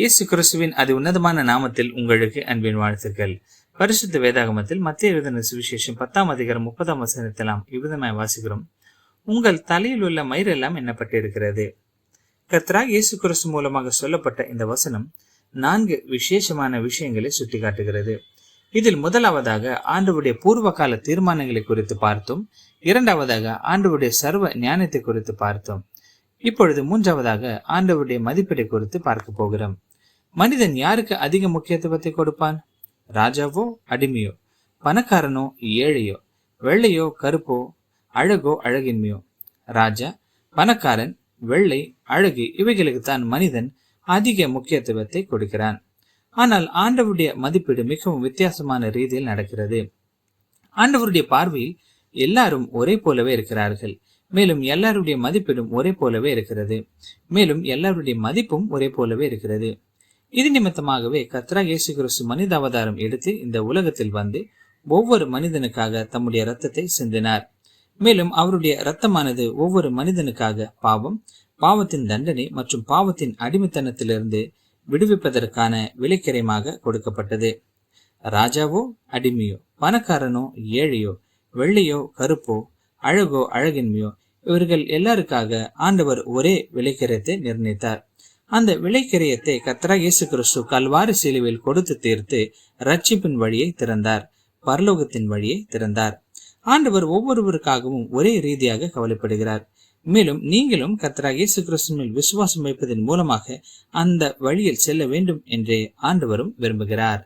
இயேசு கிறிஸ்துவின் அதி உன்னதமான நாமத்தில் உங்களுக்கு அன்பின் வாழ்த்துக்கள். பரிசுத்த வேதாகமத்தில் மத்திய எழுதின சுவிசேஷம் பத்தாம் அதிகாரம் முப்பதாம் வசனத்தெல்லாம் இவ்விதமாய் வாசிக்கிறோம். உங்கள் தலையில் உள்ள மயிரெல்லாம் எண்ணப்பட்டிருக்கிறது. கத்ரா இயேசு கிறிஸ்து மூலமாக சொல்லப்பட்ட இந்த வசனம் நான்கு விசேஷமான விஷயங்களை சுட்டிக்காட்டுகிறது. இதில் முதலாவதாக ஆண்டவருடைய பூர்வ கால தீர்மானங்களை குறித்து பார்த்தோம். இரண்டாவதாக ஆண்டுவுடைய சர்வ ஞானத்தை குறித்து பார்த்தோம். இப்பொழுது மூன்றாவதாக ஆண்டவருடைய மதிப்பீடை குறித்து பார்க்க போகிறோம். மனிதன் யாருக்கு அதிக முக்கியத்துவத்தை கொடுப்பான்? ராஜாவோ அடிமையோ? பணக்காரனோ ஏழையோ? வெள்ளையோ கருப்போ? அழகோ அழகின்மையோ? ராஜா பணக்காரன் வெள்ளை அழகு இவைகளுக்கு தான் மனிதன் அதிக முக்கியத்துவத்தை கொடுக்கிறான். ஆனால் ஆண்டவருடைய மதிப்பீடு மிகவும் வித்தியாசமான ரீதியில் நடக்கிறது. ஆண்டவருடைய பார்வையில் எல்லாரும் ஒரே போலவே இருக்கிறார்கள். மேலும் எல்லாருடைய மதிப்பீடும் ஒரே போலவே இருக்கிறது. மேலும் எல்லாருடைய மதிப்பும் ஒரே போலவே இருக்கிறது. இது நிமித்தமாகவே கத்ரா இயேசு கிறிஸ்து மனித அவதாரம் எடுத்து இந்த உலகத்தில் வந்து ஒவ்வொரு மனிதனுக்காக தம்முடைய இரத்தத்தை சிந்தினார். மேலும் அவருடைய இரத்தமானது ஒவ்வொரு மனிதனுக்காக பாவம் பாவத்தின் தண்டனை மற்றும் பாவத்தின் அடிமைத்தனத்திலிருந்து விடுவிப்பதற்கான விலைக்கரையமாக கொடுக்கப்பட்டது. ராஜாவோ அடிமையோ பணக்காரனோ ஏழையோ வெள்ளையோ கருப்போ அழகோ அழகின்மையோ இவர்கள் எல்லாருக்காக ஆண்டவர் ஒரே விலைக்கரத்தை நிர்ணயித்தார். அந்த விலைக்கிரயத்தை கத்ரா இயேசு கிறிஸ்து கல்வாரி சிலுவையில் கொடுத்து தீர்த்து ரட்சிப்பின் வழியை திறந்தார். பரலோகத்தின் வழியை திறந்தார். ஆண்டவர் ஒவ்வொருவருக்காகவும் ஒரே ரீதியாக கவலைப்படுகிறார். மேலும் நீங்களும் கத்ரா இயேசு கிறிஸ்துவில் விசுவாசம் வைப்பதன் மூலமாக அந்த வழியில் செல்ல வேண்டும் என்றே ஆண்டவரும் விரும்புகிறார்.